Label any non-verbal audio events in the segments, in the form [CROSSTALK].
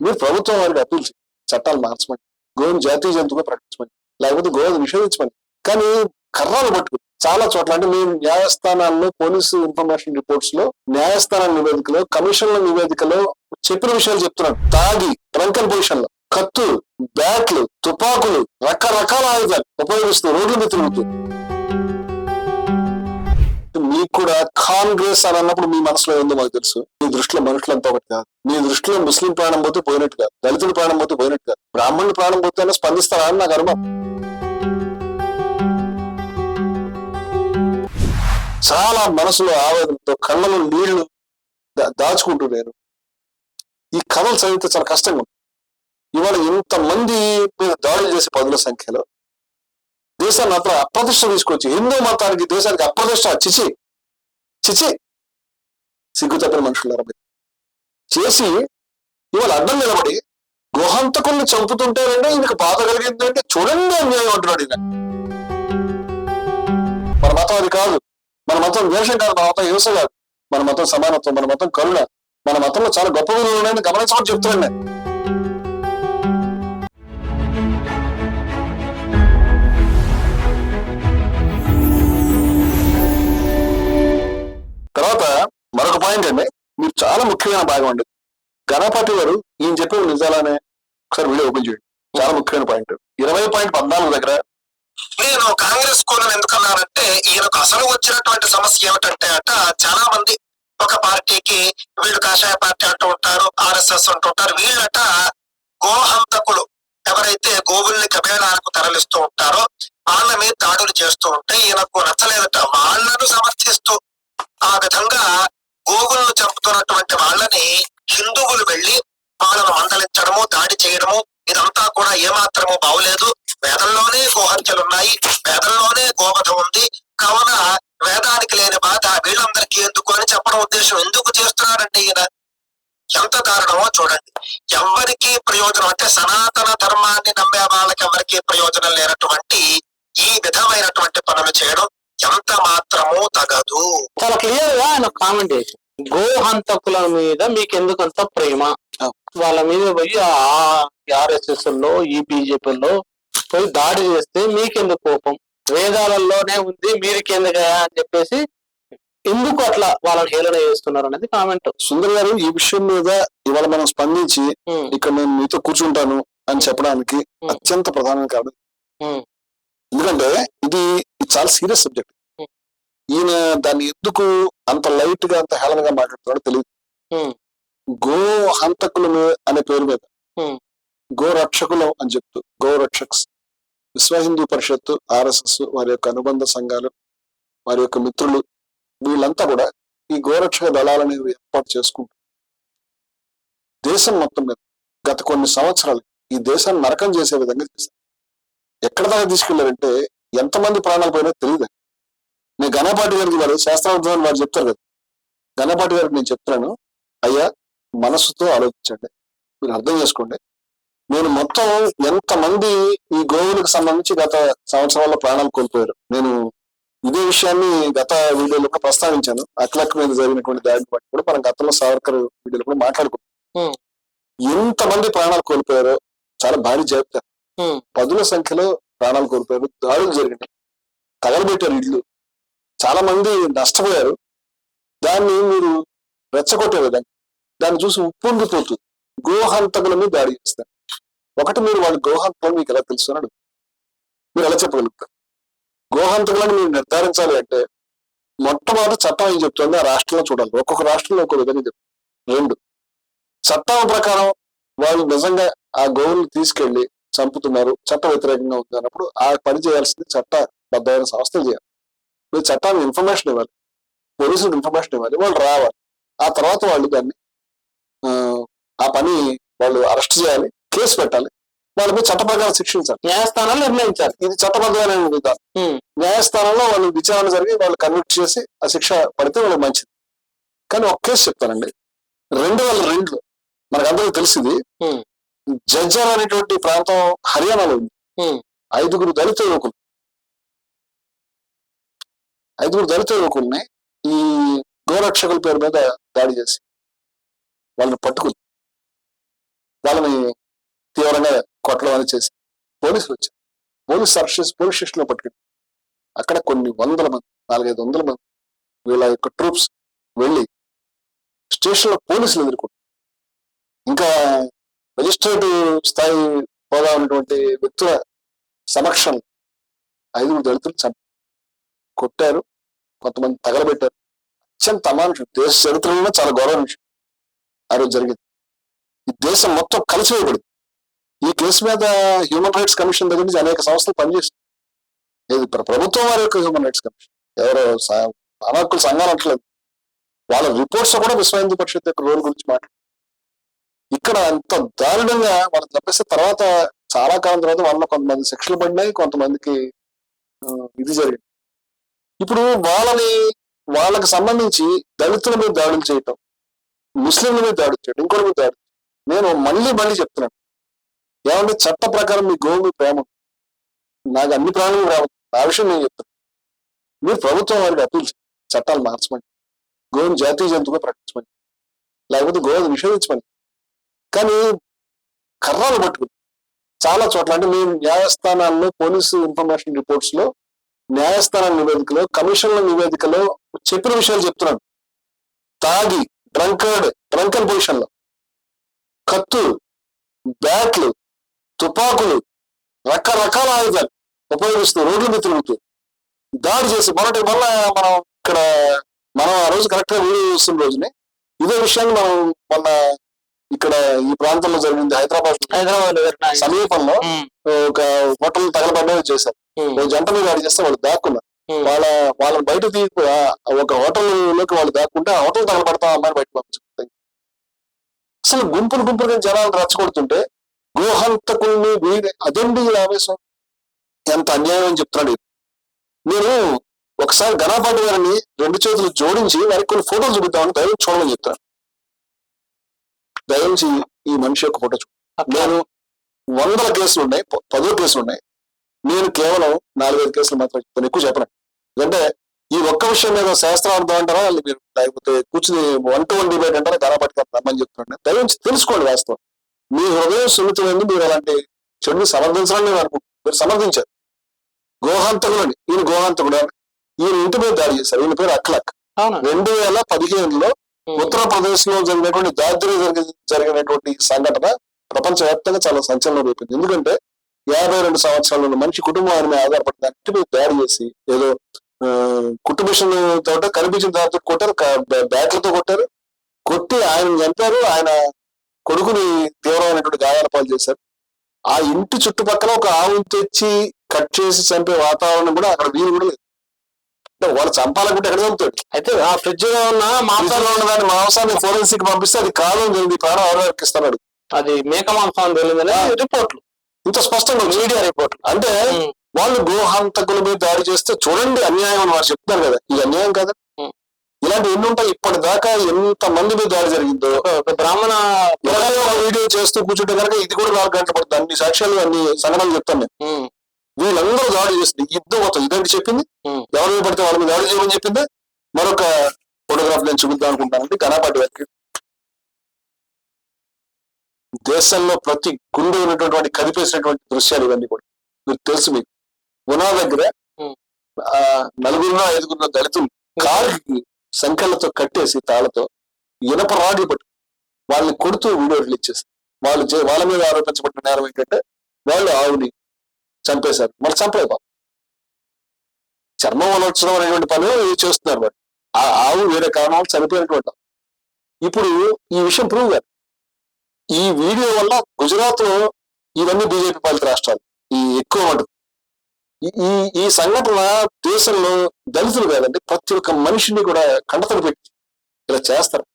మీరు ప్రభుత్వం వారికి అప్పీల్ చేయండి. చట్టాలు మార్చమని గోవిని జాతీయ జంతువుగా ప్రకటించమని లేకపోతే గోవిని నిషేధించమని కానీ కర్రలు పట్టుకుని చాలా చోట్ల అంటే మేము న్యాయస్థానాల్లో పోలీసు ఇన్ఫర్మేషన్ రిపోర్ట్స్లో న్యాయస్థానాల నివేదికలో కమిషన్ల నివేదికలో చెప్పిన విషయాలు చెప్తున్నాను తాగి ట్రంకల్ పొజిషన్లో కత్తులు బ్యాట్లు తుపాకులు రకరకాల ఆయుధాలు ఉపయోగిస్తూ రోడ్ల మీద తిరుగుతూ. మీకు కూడా కాంగ్రెస్ అని అన్నప్పుడు మీ మనసులో ఏందో మాకు తెలుసు. మీ దృష్టిలో మనుషులంతా ఒకటి కాదు. మీ దృష్టిలో ముస్లిం ప్రాణం పోతే పోయినట్టు కాదు. దళితుల ప్రాణం పోతే పోయినట్టు కాదు. బ్రాహ్మణుల ప్రాణం పోతే స్పందిస్తారా అని నాకు అనుభవం చాలా మనసులో ఆవేదనతో కళ్ళలో నీళ్ళు దా- దాచుకుంటూ నేను. ఈ కథలు చదివితే చాలా కష్టంగా ఉంది. ఇవాళ ఇంతమంది మీద దాడులు చేసే పదుల సంఖ్యలో దేశాన్ని అతను అప్రతిష్ట తీసుకొచ్చి హిందూ మతానికి దేశానికి అప్రతిష్ట చిచి చిచి సిగ్గు తప్పిన మనుషులారా చేసి ఇవాళ అడ్డం నిలబడి గుహంతకుల్ని చంపుతుంటారంటే ఈయనకు బాధ కలిగింది అంటే చూడండి అన్యాయం అంటున్నాడు ఈయన. మన మతం అది కాదు. మన మతం ద్వేషం కాదు మన మతం హింస కాదు. మన మతం సమానత్వం మన మతం కరుణ. మన మతంలో చాలా గొప్ప విలువలు ఉన్నాయని గమనించమని చెప్తున్నాను తర్వాత మరొక పాయింట్ అండి. మీరు చాలా ముఖ్యమైన భాగం అండి. గణపతి గారు ఈయన చెప్పిన నిజాలనే ఒకసారి వీడియో ఓపెన్ చేయండి. చాలా ముఖ్యమైన పాయింట్ ఇరవై పాయింట్ పద్నాలుగు దగ్గర నేను కాంగ్రెస్ కోణం ఎందుకన్నానంటే ఈయనకు అసలు వచ్చినటువంటి సమస్య ఏమిటంటే అట చాలా మంది ఒక పార్టీకి వీళ్ళు కాషాయ పార్టీ అంటూ ఉంటారు ఆర్ఎస్ఎస్ అంటుంటారు వీళ్ళట గోహంతకులు ఎవరైతే గోవుల్ని కబేళాలకు తరలిస్తూ ఉంటారో వాళ్ళ మీద దాడులు చేస్తూ ఉంటే ఈయనకు నచ్చలేదట. వాళ్ళను సమర్థిస్తూ ఆ విధంగా గోగులను చంపుతున్నటువంటి వాళ్ళని హిందువులు వెళ్ళి వాళ్ళను మందలించడము దాడి చేయడము ఇదంతా కూడా ఏమాత్రము బాగులేదు వేదంలోనే గోహత్యలున్నాయి వేదంలోనే గోవధ ఉంది. కావున వేదానికి లేని బాధ వీళ్ళందరికీ ఎందుకు అని చెప్పడం ఉద్దేశం ఎందుకు చేస్తున్నారంటే ఈయన? ఎంత దారుణమో చూడండి. ఎవరికి ప్రయోజనం అంటే సనాతన ధర్మాన్ని నమ్మే వాళ్ళకి ఎవరికి ప్రయోజనం లేనటువంటి ఈ విధమైనటువంటి పనులు చేయడం ఎంత మాత్రమూ తగదు. చాలా క్లియర్గా ఆయన కామెంట్ చేసి గో హంతకుల మీద మీకు ఎందుకంత ప్రేమ? వాళ్ళ మీద పోయి ఆర్ఎస్ఎస్లో ఈ బీజేపీలో పోయి దాడి చేస్తే మీకెందుకు కోపం? వేదాలలోనే ఉంది మీరికెందుకయా అని చెప్పేసి ఎందుకు అట్లా వాళ్ళని హేళన చేస్తున్నారు అనేది కామెంట్. సుందర్ గారు ఈ విషయం మీద ఇవాళ మనం స్పందించి ఇక్కడ నేను మీతో కూర్చుంటాను అని చెప్పడానికి. అత్యంత ప్రధానం కాదు. ఎందుకంటే ఇది చాలా సీరియస్ సబ్జెక్ట్ Hmm. ఈయన దాన్ని ఎందుకు అంత లైట్గా అంత హేళనగా మాట్లాడుతున్నాడో తెలియదు Hmm. గో హంతకులు అనే పేరు మీద Hmm. గో రక్షకులం అని చెప్తూ గో రక్షక్స్ విశ్వ హిందూ పరిషత్తు ఆర్ఎస్ఎస్ వారి యొక్క అనుబంధ సంఘాలు వారి యొక్క మిత్రులు వీళ్ళంతా కూడా ఈ గోరక్షక దళాలని ఏర్పాటు చేసుకుంటూ దేశం మొత్తం మీద గత కొన్ని సంవత్సరాలు ఈ దేశాన్ని నరకం చేసే విధంగా చేశారు ఎక్కడ దాకా తీసుకెళ్ళారంటే ఎంతమంది ప్రాణాలు పోయినా తెలియదు. నేను గణపాటి గారికి వారు శాస్త్రవంతం వారు చెప్తారు కదా. గణపాటి గారికి నేను చెప్తున్నాను అయ్యా మనసుతో ఆలోచించండి. మీరు అర్థం చేసుకోండి. నేను మొత్తం ఎంతమంది ఈ గోవులకు సంబంధించి గత సంవత్సరాల్లో ప్రాణాలు కోల్పోయారు. నేను ఇదే విషయాన్ని గత వీడియోలో కూడా ప్రస్తావించాను. అక్లక్ మీద జరిగినటువంటి దాడిని బట్టి కూడా మనం గతంలో సావర్కర్ వీడియోలో కూడా మాట్లాడుకున్నాం. ఎంతమంది ప్రాణాలు కోల్పోయారో చాలా భారీ జాబితా. పదుల సంఖ్యలో ప్రాణాలు కోల్పోయారు. దాడులు జరిగినాయి. తగలబెట్టారు ఇల్లు. చాలా మంది నష్టపోయారు. దాన్ని మీరు రెచ్చగొట్టే విధంగా దాన్ని చూసి ఉప్పొంగిపోతుంది. గోహంతకుల మీద దాడి చేస్తారు. ఒకటి మీరు వాళ్ళ గోహంతకులు మీకు ఎలా తెలుసు అని మీరు ఎలా చెప్పగలుగుతారు? గోహంతకులను మీరు నిర్ధారించాలి అంటే మొట్టమొదటి చట్టం ఏం చెప్తుంది? ఆ రాష్ట్రంలో చూడాలి. ఒక్కొక్క రాష్ట్రంలో ఒక్కొక్క విధంగా చెప్తుంది. రెండు చట్టం ప్రకారం వాళ్ళు నిజంగా ఆ గోవుల్ని తీసుకెళ్ళి చంపుతున్నారు చట్ట వ్యతిరేకంగా ఉంది అన్నప్పుడు ఆ పని చేయాల్సింది చట్టబద్ధమైన సంస్థలు చేయాలి. మీరు చట్టానికి ఇన్ఫర్మేషన్ ఇవ్వాలి. పోలీసులకు ఇన్ఫర్మేషన్ ఇవ్వాలి. వాళ్ళు రావాలి. ఆ తర్వాత వాళ్ళు దాన్ని ఆ, పని వాళ్ళు అరెస్ట్ చేయాలి కేసు పెట్టాలి. వాళ్ళ మీద చట్ట ప్రకారం శిక్షించాలి. న్యాయస్థానాలు నిర్ణయించారు ఇది చట్టబద్ధమైన విధానం. న్యాయస్థానంలో వాళ్ళు విచారణ జరిగి వాళ్ళు కన్విక్ట్ చేసి ఆ శిక్ష పడితే వాళ్ళకి మంచిది. కానీ ఒక కేసు చెప్తానండి. రెండు వేల రెండులో మనకు అందరికీ తెలిసింది. జజ్జర్ అనేటువంటి ప్రాంతం హర్యానాలో ఉంది. ఐదుగురు దళిత యువకులు. ఐదుగురు దళిత యువకుల్ని ఈ గోరక్షకుల పేరు మీద దాడి చేసి వాళ్ళని పట్టుకుని వాళ్ళని తీవ్రంగా కొట్టడం అని చేసి పోలీసులు వచ్చారు. పోలీస్ చేసి పోలీస్ స్టేషన్లో పట్టుకెళ్ళి అక్కడ కొన్ని వందల మంది నాలుగైదు వందల మంది వీళ్ళ యొక్క ట్రూప్స్ వెళ్ళి స్టేషన్లో పోలీసులు ఎదుర్కొంటారు ఇంకా మెజిస్ట్రేటివ్ స్థాయి హోదా ఉన్నటువంటి వ్యక్తుల సమక్షం ఐదుగురు దళితులు చంప కొట్టారు. కొంతమంది తగలబెట్టారు. అత్యంత అమానుషం. దేశ చరిత్రలో చాలా గౌరవ విషయం ఆ రోజు జరిగింది. ఈ దేశం మొత్తం కలిసివేయబడింది. ఈ కేసు మీద హ్యూమన్ రైట్స్ కమిషన్ దగ్గర నుంచి అనేక సంస్థలు పనిచేస్తుంది ఇది ప్రభుత్వం వారి యొక్క హ్యూమన్ రైట్స్ కమిషన్. ఎవరో స- సంఘాలు అంటలేదు. వాళ్ళ రిపోర్ట్స్ కూడా విశ్వ హిందూ పరిషత్ యొక్క రోల్ గురించి మాట్లాడు ఇక్కడ అంత దారుణంగా వాళ్ళు తప్పేస్తే తర్వాత చాలా కాలం తర్వాత వాళ్ళ కొంతమంది శిక్షలు పడినాయి కొంతమందికి ఇది జరిగింది. ఇప్పుడు వాళ్ళని వాళ్ళకి సంబంధించి దళితుల మీద దాడులు చేయటం ముస్లింల మీద దాడులు చేయటం ఇంకోటి మీద దాడులు నేను మళ్ళీ మళ్ళీ చెప్తున్నాను. ఏమంటే చట్ట ప్రకారం మీ గోవు మీ ప్రేమ నాకు అన్ని ప్రాణులు రావద్దు ఆ విషయం నేను చెప్తాను మీరు ప్రభుత్వం వారికి అప్పీల్ చేయండి. చట్టాలు మార్చమని. గోవుని జాతీయ జంతువుగా ప్రకటించమని. లేకపోతే గోవుని నిషేధించమని. కానీ కర్రలు పట్టుకుని చాలా చోట్ల అంటే మేము న్యాయస్థానాల్లో పోలీసు ఇన్ఫర్మేషన్ రిపోర్ట్స్లో న్యాయస్థానాల నివేదికలో కమిషన్ల నివేదికలో చెప్పిన విషయాలు చెప్తున్నాను తాగి డ్రంకర్డ్ డ్రంకన్ పొజిషన్లో కత్తులు బ్యాట్లు తుపాకులు రకరకాల ఆయుధాలు ఉపయోగిస్తూ రోడ్ల మీద తిరుగుతూ దాడి చేసి మొదటి వల్ల మనం ఇక్కడ మనం ఆ రోజు కరెక్ట్గా వీడియో చూస్తున్న రోజునే ఇదే విషయాన్ని మనం మొన్న ఇక్కడ ఈ ప్రాంతంలో జరిగింది హైదరాబాద్ హైదరాబాద్ సమీపంలో ఒక హోటల్ తగలబడ్డవి చేశారు. జంట మీద దాడి చేస్తే వాళ్ళు దాక్కున్నారు. వాళ్ళ వాళ్ళని బయట తీసి ఒక హోటల్లోకి వాళ్ళు దాక్కుంటే ఆ హోటల్ తగలబడతా అమ్మాయిని బయట పంపించుకుంటాయి అసలు గుంపులు గుంపులుగా జనాలు రచ్చగొడుతుంటే గోహంతకుల్ని వీడి అదండి ఆవేశం? ఎంత అన్యాయం అని చెప్తున్నాడు. నేను ఒకసారి గణపాటి గారిని రెండు చేతులు జోడించి వారికి కొన్ని ఫోటోలు చూపిద్దామని దయచేసి చూడమని చెప్తాను దయచేసి ఈ మనిషి యొక్క ఫోటో నేను వందల కేసులు ఉన్నాయి పదో కేసులు ఉన్నాయి. నేను కేవలం నాలుగైదు కేసులు మాత్రం చెప్తాను ఎక్కువ చెప్పను. ఎందుకంటే ఈ ఒక్క విషయం మీద శాస్త్రార్థం అంటారా? వాళ్ళు మీరు లేకపోతే కూర్చుని వన్ టు వన్ డిబేట్ అంటారా? ధనపట్టుకు రమ్మని చెప్తున్నాను. దయచేసి తెలుసుకోండి వాస్తవం. మీ హృదయం సున్నితమైంది మీరు అలాంటి చెడుని సమర్థించాలని నేను అనుకుంటున్నాను మీరు సమర్థించారు. గోహంతకులని ఈయన గోహంతకుడు అని. ఈయన ఇంటి మీద దాడి చేశారు. ఈయన పేరు అక్లక్. రెండు వేల పదిహేనులో ఉత్తరప్రదేశ్లో జరిగినటువంటి దాద్రి జరిగినటువంటి సంఘటన ప్రపంచవ్యాప్తంగా చాలా సంచలనం రేపింది. ఎందుకంటే యాభై రెండు సంవత్సరాల మంచి కుటుంబం మీద ఆధారపడి దాని మీద దాడి చేసి ఏదో ఆ, కుటుంబిషన్ తోట కనిపించిన దాంతో కొట్టారు బ్యాట్లతో కొట్టారు. కొట్టి ఆయన చంపారు ఆయన కొడుకుని తీవ్రమైనటువంటి గాయాల పాలు చేశారు. ఆ ఇంటి చుట్టుపక్కల ఒక ఆవును తెచ్చి కట్ చేసి చంపే వాతావరణం కూడా అక్కడ వీలు కూడా లేదు. వాళ్ళు చంపాలనుకుంటే ఎక్కడ చంపుతాడు? అయితే ఆ ఫ్రిడ్జ్లో ఉన్న మాంసాలు ఉన్న దాని మాంసాన్ని ఫోరెన్సిక్ పంపిస్తే అది కాదు అని తెలియదు ప్రాణం ఎవరికి ఇస్తున్నాడు అది మేక మాంసం అని తెలియదని రిపోర్ట్లు. ఇంత స్పష్టంగా. మీడియా రిపోర్ట్లు. అంటే వాళ్ళు గోహంతకుల మీద దాడి చేస్తే చూడండి అన్యాయం అని వారు చెప్తున్నారు కదా. ఇది అన్యాయం కదా. ఇలాంటి ఎన్ని ఉంటాయి? ఇప్పటిదాకా ఎంత మంది మీద దాడి జరిగిందో. ఒక- బ్రాహ్మణ వీడియో చేస్తూ కూర్చుంటే కనుక ఇది కూడా నాలుగు గంటలు పడుతుంది. అన్ని సాక్ష్యాలు అన్ని సంఘటనలు చెప్తాను వీళ్ళందరూ దాడి చేస్తుంది యుద్ధం మొత్తం ఇదేంటి చెప్పింది. ఎవరి పడితే వాళ్ళ మీద దాడి చేయమని చెప్పింది. మరొక ఫోటోగ్రాఫ్ నేను చూపిద్దాం అనుకుంటానండి. ఘనాపాటి గారికి దేశంలో ప్రతి గుండె ఉన్నటువంటి కదిపేసినటువంటి దృశ్యాలు ఇవన్నీ కూడా. మీకు తెలుసు మీకు. ఉనా దగ్గర నలుగురున్న ఐదుగురున్న దళితులు కారుకి సంఖ్యలతో కట్టేసి తాళతో ఇనప రాడ్లు పట్టు వాళ్ళని కొడుతూ వీడియో రిలీజ్ చేస్తారు. వాళ్ళు వాళ్ళ మీద ఆరోపించబడిన నేరం ఏంటంటే వాళ్ళు ఆవుని చంపేశారు. మరి చంపలేదు పాపం. చర్మం వలొచ్చడం అనేటువంటి పనులు చేస్తున్నారు మరి. ఆ ఆవు వేరే కారణాలు చనిపోయినటువంటి ఇప్పుడు ఈ విషయం ప్రూవ్ గారు ఈ వీడియో వల్ల గుజరాత్లో ఇవన్నీ బీజేపీ పాలిత రాష్ట్రాలు. ఈ ఎక్కువ మటుకు. ఈ- ఈ ఈ సంఘటన దేశంలో దళితులు కాదండి ప్రతి ఒక్క మనిషిని కూడా కండతలు పెట్టి ఇలా చేస్తారు.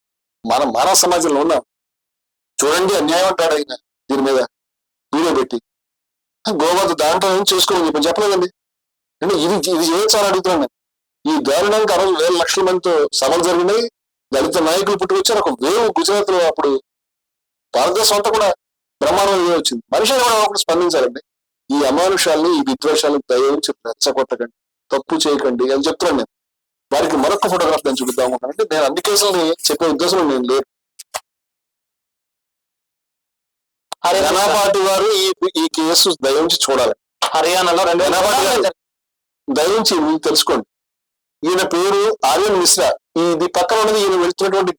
మనం మానవ సమాజంలో ఉన్నాం. చూడండి అన్యాయం అంటాడు ఆయన దీని మీద. వీడియో పెట్టి. గోవధ దాంట్లో ఏం చేసుకోమని చెప్పి చెప్పలేదండి. అంటే ఇది ఇది చేయొచ్చని అడుగుతున్నాను ఈ దారుణానికి ఆ రోజు వేల లక్షల మందితో సభలు జరిగినాయి. దళిత నాయకులు పుట్టుకొచ్చారు. ఒక వేవ్ గుజరాత్లో అప్పుడు భారతదేశం అంతా కూడా బ్రహ్మాండం వచ్చింది. మనిషి కూడా ఒకటి స్పందించాలండి. ఈ అమానుషాలని ఈ విద్వేషాలను దయించి రెచ్చగొట్టకండి. తప్పు చేయకండి అని చెప్తున్నాను నేను. వారికి మరొక ఫోటోగ్రాఫ్ నేను చూపిద్దాం అనుకుంటాను. అంటే నేను అన్ని కేసులని చెప్పే ఉద్దేశం నేను లేదు ఘనపాటి వారు ఈ ఈ కేసు దయించి చూడాలి. హర్యానాలో రెండు దయించి మీరు తెలుసుకోండి. ఈయన పేరు ఆర్యన్ మిశ్రా. ఇది పక్కన ఉన్నది ఈయన వెళ్తున్నటువంటి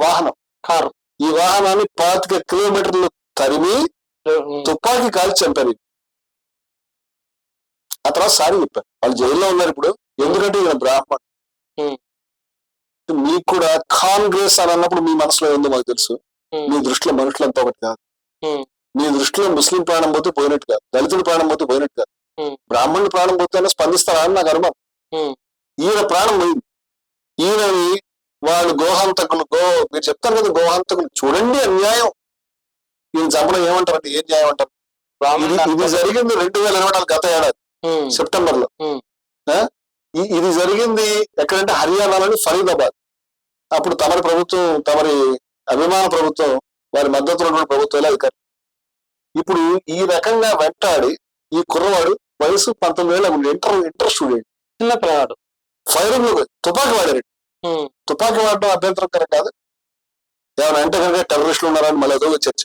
వాహనం కారు. ఈ వాహనాన్ని పాతిక కిలోమీటర్లు తరిమి తుపాకీ కాల్చి చంపారు ఆ తర్వాత సారీ చెప్పారు. వాళ్ళు జైల్లో ఉన్నారు ఇప్పుడు. ఎందుకంటే ఈయన బ్రాహ్మణ్. మీకు కూడా కాంగ్రెస్ అని అన్నప్పుడు మీ మనసులో ఏందో మాకు తెలుసు. మీ దృష్టిలో మనుషులంతా ఒకటి కాదు. మీ దృష్టిలో ముస్లిం ప్రాణం పోతే పోయినట్టు కాదు. దళితుల ప్రాణం పోతే పోయినట్టు కాదు. బ్రాహ్మణుల ప్రాణం పోతేనే స్పందిస్తారా అని నాకు అనుమానం. ఈయన ప్రాణం పోయింది. ఈయనని వాళ్ళు గోహంతకులు గో మీరు చెప్తారు కదా గోహంతకులు. చూడండి అన్యాయం. ఈయన చంపడం ఏమంటారంటే ఏం న్యాయం అంటారు? ఇది జరిగింది రెండు వేల ఇరవై నాలుగు గత ఏడాది. సెప్టెంబర్లో ఇది జరిగింది ఎక్కడంటే హర్యానాలోని ఫరీదాబాద్. అప్పుడు తమరి ప్రభుత్వం తమరి అభిమాన ప్రభుత్వం వారి మద్దతు ఉన్నటువంటి ప్రభుత్వాలే అధికారి. ఇప్పుడు ఈ రకంగా వెంటాడి ఈ కుర్రవాడు వయసు పంతొమ్మిది ఏళ్ళ ఇంటర్ ఇంటర్ స్టూడెంట్. చిన్న పిల్లవాడు. ఫైరింగ్లో తుపాకీ వాడారు తుపాకీ వాడడం అభ్యంతరకరం కాదు. ఏమైనా అంటే కనుక టెర్రరిస్టులు ఉన్నారని మళ్ళీ అదో చర్చ.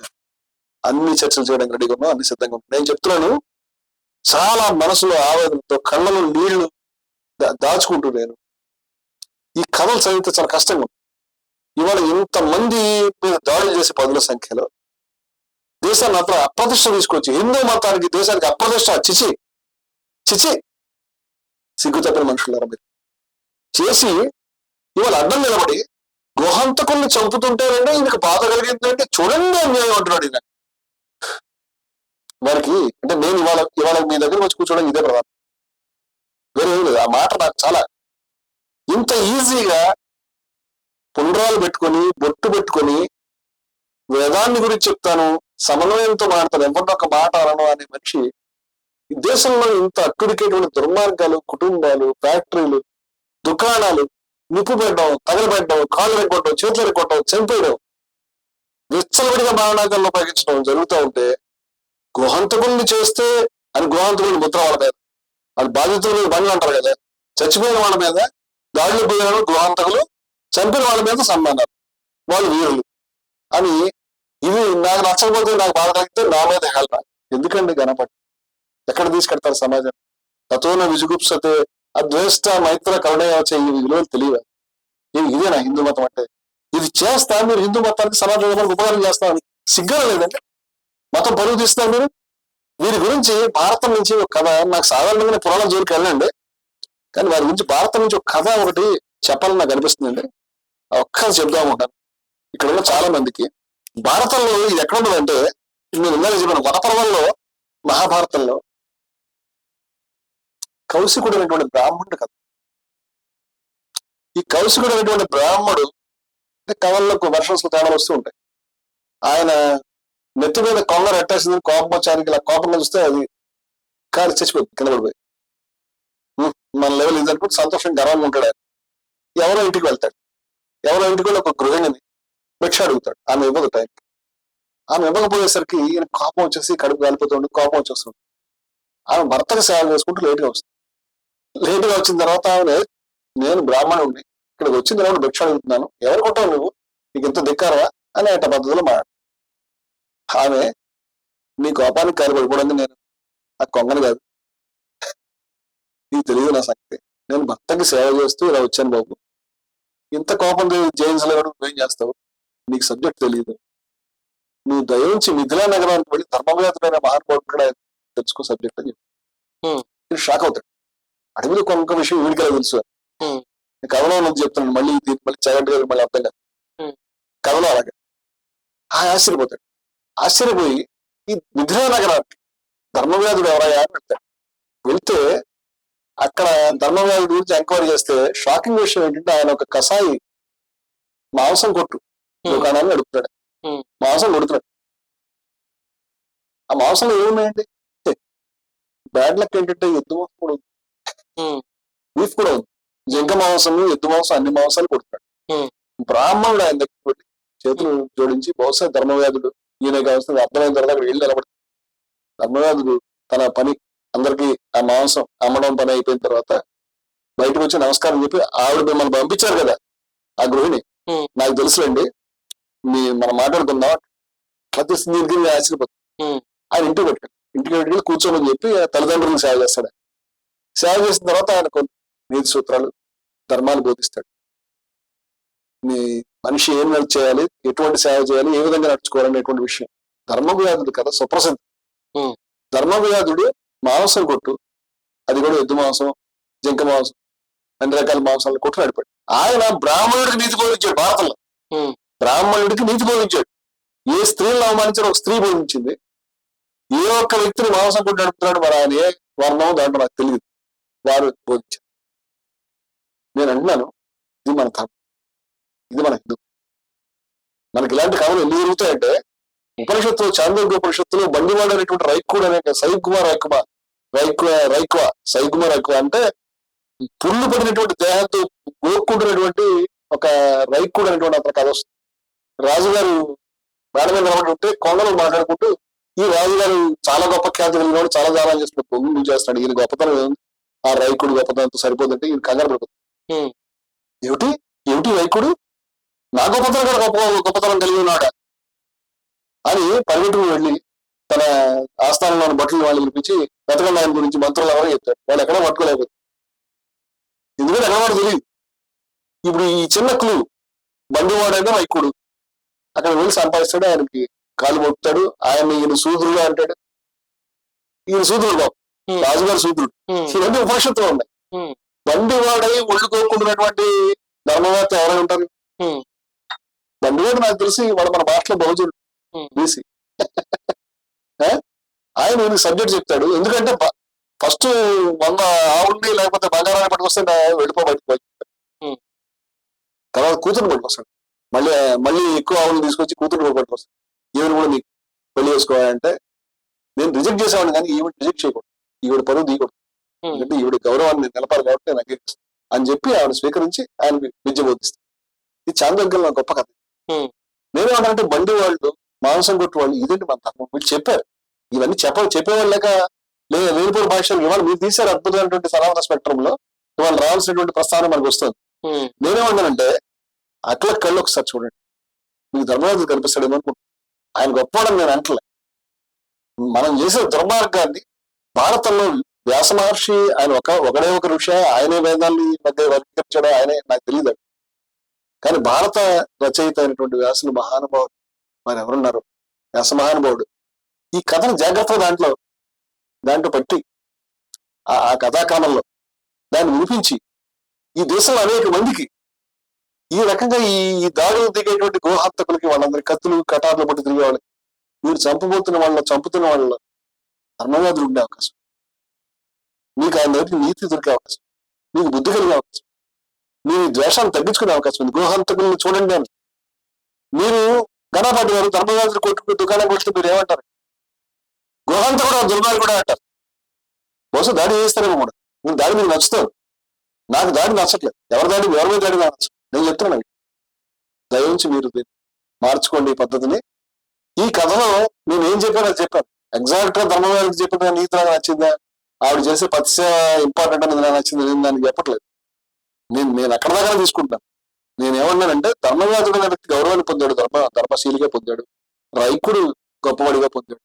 అన్ని చర్చలు చేయడానికి రెడీగా ఉన్నాం అన్ని సిద్ధంగా ఉన్నాం నేను చెప్తున్నాను చాలా మనసులో ఆవేదనతో కళ్ళలో నీళ్ళు దాచుకుంటూ నేను ఈ కథలు చదివితే చాలా కష్టంగా ఉంది. ఇవాళ ఇంతమంది మీద దాడులు చేసే పదుల సంఖ్యలో దేశాన్ని అప్పుడు అప్రతిష్ట తీసుకొచ్చి హిందూ మతానికి దేశానికి అప్రతిష్ట చిచి చిచి సిగ్గు తప్పిన మనుషులారా మీరు. చేసి ఇవాళ అడ్డం నిలబడి గృహంతకుల్ని చంపుతుంటారంటే ఈయనకు బాధ కలిగిందంటే చూడండి అన్యాయం అంటున్నాడు ఈయన. వారికి అంటే నేను ఇవాళ ఇవాళ మీ దగ్గర వచ్చి కూర్చోవడం ఇదే ప్రధానం. వేరే లేదు. ఆ మాట నాకు చాలా ఇంత ఈజీగా పుండ్రాలు పెట్టుకొని బొట్టు పెట్టుకొని వేదాన్ని గురించి చెప్తాను సమన్వయంతో మాడతాను ఎవరిని ఒక మాట అనను అనే మనిషి ఈ దేశంలో ఇంత అట్టుడికేటువంటి దుర్మార్గాలు కుటుంబాలు ఫ్యాక్టరీలు దుకాణాలు నిప్పు పెట్టడం తగలబెట్టడం కాళ్ళు రెక్కొట్టడం చేతులు రెక్కొట్టడం చంపేయడం విచ్చలవిడిగా మారణాకాలను ఉపయోగించడం జరుగుతూ ఉంటే గృహంతకుల్ని చేస్తే అని గృహంతకులు ముద్ర వాళ్ళ మీద వాళ్ళు బాధితుల మీద బండ్లు అంటారు కదా చచ్చిపోయిన వాళ్ళ మీద దాడులు పోయిన గృహాంతకులు చంపిన వాళ్ళ మీద సన్మానాలు వాళ్ళు వీరులు అని ఇవి నాకు నచ్చకపోతే నాకు బాధ కలిగితే నా మీద హెల్ప్. ఎందుకండి గణపతి? ఎక్కడ తీసుకెడతారు సమాజం? తతోన విజుగుప్సతే అద్వేష్ట మైత్ర కరుణయాచే ఈ విలువలు తెలియదు ఇదే ఇదేనా హిందూ మతం అంటే? ఇది చేస్తా మీరు హిందూ మతానికి సమాజం ఉపకారం చేస్తామని సిగ్గుగా లేదండి? మతం పరుగు తీస్తున్నారు మీరు? వీరి గురించి భారతం నుంచి ఒక కథ నాకు సాధారణంగా పురాణం జోలికి వెళ్ళండి. కానీ వారి గురించి భారతం నుంచి ఒక కథ ఒకటి చెప్పాలని నాకు అనిపిస్తుందండి. ఒక్కసారి ఒక్క చెప్దాం ఉంటాను. ఇక్కడ ఉన్న చాలా మందికి భారతంలో ఇది ఎక్కడ ఉన్నదంటే నేను ఇందాక చెప్పిన వనపర్వంలో మహాభారతంలో కౌశికుడు అనేటువంటి బ్రాహ్మణుడు కదా ఈ కౌశికుడు అనేటువంటి బ్రాహ్మడు అంటే కవల్లకు వర్షన్స్ తేడాలు వస్తూ ఉంటాయి. ఆయన నెత్తి మీద కొంగ రెట్టేసింది కోపం వచ్చానికి ఇలా కోపంగా చూస్తే అది కాలి చచ్చిపోయింది కింద పడిపోయి. మన లెవెల్ ఇది అనుకుంటే సంతోషం గర్వంగా ఉంటాడు ఆయన. ఎవరో ఇంటికి వెళ్తాడు. ఎవరో ఇంటికి వెళ్ళి ఒక గృహిణిని భిక్ష అడుగుతాడు. ఆమె ఇవ్వదు టైం ఆమె ఇవ్వకపోయేసరికి ఈయన కోపం వచ్చేసి కడుపు కాలిపోతుంది కోపం వచ్చేస్తుంది. ఆమె భర్తకు సేవ చేసుకుంటూ లేట్గా వస్తుంది. లేట్గా వచ్చిన తర్వాత ఆమె నేను బ్రాహ్మణుడిని. ఇక్కడికి వచ్చిన తర్వాత భిక్ష అడుగుతున్నాను. ఎవరు కొట్టావు నువ్వు? నీకు ఇంత దిక్కారా అని అట్ట పద్ధతిలో మాట్లాడు. ఆమె నీ కోపానికి కాలిపడిపోవడానికి నేను ఆ కొంగని కాదు. నీకు తెలియదు నా సంగతి. నేను భర్తకి సేవ చేస్తూ ఇలా వచ్చాను బాబు. ఇంత కోపం జయించలేడు నువ్వేం చేస్తావు? నీకు సబ్జెక్ట్ తెలియదు నువ్వు దయించి మిథిలా నగరానికి వెళ్ళి ధర్మవ్యాధుడైన మహానుభావుడు కూడా తెలుసుకో సబ్జెక్ట్ అని చెప్పి. షాక్ అవుతాడు అడవిలో కొంక విషయం వీడికి ఎలా తెలుసు? కథలో ఉన్నది చెప్తున్నాను. మళ్ళీ దీన్ని మళ్ళీ చదవండి కదా మళ్ళీ అర్థం కాదు. కథలో అలాగే. ఆ ఆశ్చర్యపోతాడు. ఆశ్చర్యపోయి ఈ మిథిలా నగరానికి ధర్మవ్యాధుడు ఎవరయ్యా అని వెళ్తాడు వెళ్తే అక్కడ ధర్మవ్యాధుడి గురించి ఎంక్వైరీ చేస్తే షాకింగ్ విషయం ఏంటంటే ఆయన ఒక కసాయి మాంసం కొట్టు. దుకాణాన్ని నడుపుతాడు. మాంసం కొడుతున్నాడు. ఆ మాంసంలో ఏమున్నాయండి బ్యాడ్ లక్ ఏంటంటే ఎద్దు మాంసం కూడా ఉంది. బీఫ్ కూడా ఉంది. జింక మాంసం ఎద్దు మాంసం అన్ని మాంసాలు కొడుతున్నాడు. బ్రాహ్మణుడు ఆయన దగ్గర పెట్టి చేతులు జోడించి బహుశా ధర్మవ్యాధుడు ఈయన కావాల్సిన అర్థమైన తర్వాత అక్కడ వెళ్ళి నిలబడి ధర్మవ్యాధుడు తన పని అందరికీ ఆ మాంసం అమ్మడం పని అయిపోయిన తర్వాత బయటకు వచ్చి నమస్కారం చెప్పి ఆవిడ మిమ్మల్ని పంపించారు కదా ఆ గృహిణి. నాకు తెలుసులేండి మనం మాట్లాడుకుందాం. ప్రతి దీనికి ఆశ్చర్యపోతుంది. ఆయన ఇంటికి పెట్టాడు ఇంటికి పెట్టి కూర్చోమని చెప్పి తల్లిదండ్రులకు సేవ చేస్తాడు. సేవ చేసిన తర్వాత ఆయన కొన్ని నీతి సూత్రాలు ధర్మాలు బోధిస్తాడు. మీ మనిషి ఏం నడిచి చేయాలి ఎటువంటి సేవ చేయాలి ఏ విధంగా నడుచుకోవాలనేటువంటి విషయం. ధర్మవ్యాధుడు కదా సుప్రసిద్ధం. ధర్మవ్యాధుడు మాంసం కొట్టు. అది కూడా ఎద్దు మాంసం జింక మాంసం అన్ని రకాల మాంసాలను కొట్టు నడిపాడు. ఆయన బ్రాహ్మణుడికి నీతి బోధించాడు భారతంలో. బ్రాహ్మణుడికి నీతి బోధించాడు. ఏ స్త్రీలను అవమానించిన ఒక స్త్రీ బోధించింది. ఏ ఒక్క వ్యక్తిని మాంసం కొట్టి నడుపుతున్నాడు మరి ఆయన ఏ వర్ణం దాంట్లో నాకు తెలియదు వారు బోధించారు నేను అంటున్నాను ఇది మన ధర్మం. ఇది మన హిందూ. మనకి ఇలాంటి కథలు ఎందుకు జరుగుతాయంటే ఉపనిషత్తులు చాంద్రోగ్య ఉపనిషత్తులు బండివాడు అనేటువంటి రైక్కుడు అనే సైకుమార్ రైకుమ రైకు రైక్వ సైకుమార్ రైక్వ అంటే పుళ్ళు పడినటువంటి దేహంతో గోక్కుంటున్నటువంటి ఒక రైక్కుడు అనేటువంటి అతని కథ వస్తుంది. రాజుగారు మేడ మీద నిలబడి ఉంటే కొండలు మాట్లాడుకుంటూ ఈ రాజుగారు చాలా గొప్ప ఖ్యాతి కలిగినవాడు చాలా దానాలు చేస్తున్నాడు పొంగు నువ్వు చేస్తున్నాడు. ఈయన గొప్పతనం ఆ రైకుడు గొప్పతనంతో సరిపోతుంటే ఈయన కంగారు పడిపోతుంది Hmm. ఏమిటి? ఏమిటి రైకుడు? నా గొప్పతనం కూడా గొప్ప గొప్పతనం కలిగి ఉన్నాడా అని పరిగెట్టుకు వెళ్ళి తన ఆస్థానంలోని బట్టలు వాళ్ళు పిలిపించి వెతకండి ఆయన గురించి మంత్రులు ఎవరో చెప్తారు. వాళ్ళు ఎక్కడ పట్టుకోలేకపోతే ఎందుకంటే ఎక్కడ వాడు తెలియదు. ఇప్పుడు ఈ చిన్న క్లూ బండివాడైనా రైకుడు అక్కడ వెళ్ళి సంపాదిస్తాడు ఆయనకి కాలు మొక్కుతాడు ఆయన ఈయన సూదురుడు అంటాడు ఈయన సూదురుడు బాబు. రాజుగారి సూదురుడు ఉమ్. ఇవన్నీ ఉపనిషత్తులు ఉన్నాయి. బండివాడై ఒళ్ళు కోరుకుంటున్నటువంటి ధర్మవేత్త ఎవరై ఉంటారు. బండివాడు నాకు తెలిసి వాడు మన భాషలో బహుజుడు. బీసీ [LAUGHS] ఆయన ఈయన సబ్జెక్ట్ చెప్తాడు ఎందుకంటే ఫస్ట్ వంద ఆవుల్ని లేకపోతే బంగారాన్ని పట్టుకొస్తే నా వెళ్ళిపో బయటకు పోయి. Hmm. తర్వాత కూతురు పట్టుకొస్తాడు మళ్ళీ మళ్ళీ ఎక్కువ ఆవులు తీసుకొచ్చి కూతురు పట్టుకొస్తాడు ఈవిడ కూడా నీకు పెళ్ళి చేసుకోవాలంటే నేను రిజెక్ట్ చేసేవాడిని కానీ ఈవిడ రిజెక్ట్ చేయకూడదు. ఈవిడ పరువు తీయకూడదు. ఎందుకంటే ఈవిడ గౌరవాన్ని నిలపాలి కాబట్టి నేను అంగీకరిస్తాను అని చెప్పి ఆవిడ స్వీకరించి ఆయన విద్య బోధిస్తాను. ఇది చాందోగ్యంలో గొప్ప కథ Hmm. నేనేమన్నానంటే బండి వాళ్ళు మాంసం కొట్టు వాళ్ళు ఇదేంటి మన ధర్మం వీళ్ళు చెప్పారు. ఇవన్నీ చెప్ప చెప్పేవాళ్ళు లేక లే వేరుపూడి భాషలు ఇవాళ మీరు తీశారు అద్భుతమైనటువంటి సనాతన స్పెక్ట్రం లో ఇవాళ రావాల్సినటువంటి ప్రస్థానం మనకు వస్తుంది. ఉమ్. నేనేమన్నానంటే అట్ల కళ్ళు ఒకసారి చూడండి. మీకు ధర్మరాజు కనిపిస్తాడేమో అనుకుంటున్నాను ఆయన గొప్పవాడని నేను అంటలే. మనం చేసే దుర్మార్గాన్ని భారతంలో వ్యాస మహర్షి ఆయన ఒక ఒకడే ఒక ఋషి ఆయనే వేదాన్ని మధ్య వర్గీకరించాడు ఆయనే నాకు తెలియదు కానీ భారత రచయిత అయినటువంటి వ్యాసులు మహానుభావుడు మరి ఎవరున్నారు? వ్యాస మహానుభావుడు. ఈ కథను జాగ్రత్తగా దాంట్లో దాంట్లో పట్టి ఆ కథాకాలంలో దాన్ని వినిపించి ఈ దేశంలో అనేక మందికి ఈ రకంగా ఈ ఈ దాడులు దిగేటువంటి గోహంతకులకి వాళ్ళందరి కత్తులు కటార్లు పట్టి తిరిగేవాళ్ళు. మీరు చంపబోతున్న వాళ్ళ చంపుతున్న వాళ్ళ ధర్మవాదులు ఉండే అవకాశం. మీకు ఆయన దగ్గర నీతి దొరికే అవకాశం. మీకు బుద్ధి కలిగే అవకాశం. మీ ద్వేషాన్ని తగ్గించుకునే అవకాశం ఉంది. గృహంతకుల్ని చూడండి అని. మీరు గణపాటి గారు ధర్మవ్యాధులు కొట్టుకు దుకాణం కొట్టు మీరు ఏమంటారు? గృహంత కూడా దుర్మార్గుడు కూడా అంటారు. బహుశా దాడి చేస్తారేమో కూడా మీరు దాడి మీకు నచ్చుతారు నాకు దాడి నచ్చట్లేదు. ఎవరి దాడి ఎవరి మీద దాడి నాకు నచ్చదు. నేను చెప్తున్నాను. దయించి మీరు మార్చుకోండి ఈ పద్ధతిని. ఈ కథలో నేను ఏం చెప్పాను అది చెప్పాను. ఎగ్జాక్ట్గా ధర్మవ్యాధికి చెప్పిన నీతి నాకు నచ్చిందా? ఆవిడ చేసే పత్స ఇంపార్టెంట్ అనేది నాకు నచ్చింది నేను దానికి చెప్పట్లేదు. నేను నేను అక్కడ దాకా తీసుకుంటాను. నేను ఏమన్నానంటే ధర్మవ్యాధుడు అనే వ్యక్తి గౌరవాన్ని పొందాడు ధర్మ ధర్మశీలిగా పొందాడు రైకుడు గొప్పవాడిగా పొందాడు.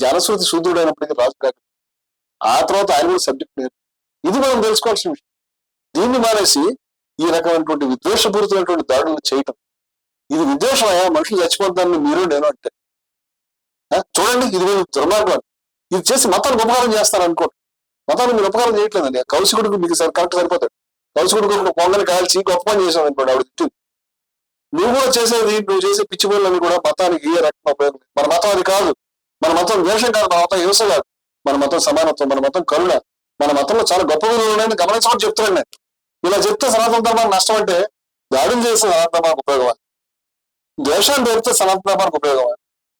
జనశ్రుతి శూద్రుడు అయినప్పటికీ రాజు కాక ఆ తర్వాత ఆయన కూడా సబ్జెక్ట్ నేర్పు ఇది మనం తెలుసుకోవాల్సిన విషయం. దీన్ని మానేసి ఈ రకమైనటువంటి విద్వేషపూరితమైనటువంటి దాడులు చేయటం. ఇది విద్వేషమయ్యా మనుషులు చచ్చిపోతారని మీరు నేను అంటే. చూడండి ఇది మీరు దుర్మార్గం. ఇది చేసి మతానికి ఉపకారం చేస్తారు అనుకోండి. మతాన్ని మీరు ఉపకారం చేయట్లేదండి. కౌశికుడికి మీకు సరి కరెక్ట్ సరిపోతాడు కౌశికుడికి ఒక పొంగని కాల్చి గొప్ప పని చేశాను అనుకోండి ఆవిడ తిట్టింది. నువ్వు కూడా చేసేది నువ్వు చేసే పిచ్చి పనులన్నీ కూడా మతానికి ఏ రకం ఉపయోగం మన మతం అది కాదు. మన మతం ద్వేషం కాదు మన మతం హింస కాదు. మన మతం సమానత్వం మన మతం కరుణ. మన మతంలో చాలా గొప్ప విలువలు ఉన్నాయని గమనించమని చెప్తున్నాను నేను. ఇలా చెప్తే సనాతన ధర్మానికి నష్టం అంటే దాడులు చేస్తే సనాతన ధర్మానికి ఉపయోగం ద్వేషాన్ని పేరితే సనాతన ధర్మానికి ఉపయోగం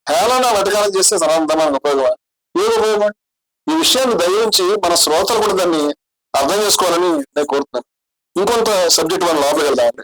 హేళన వటకాలం చేస్తే సనాతన ధర్మానికి ఉపయోగమా? ఏది ఉపయోగం? ఈ విషయాన్ని దయించి మన శ్రోతలు కూడా దాన్ని అర్థం చేసుకోవాలని నేను కోరుతున్నాను. ఇంకొంత సబ్జెక్ట్ మనం లోపలికి వెళ్దామండి.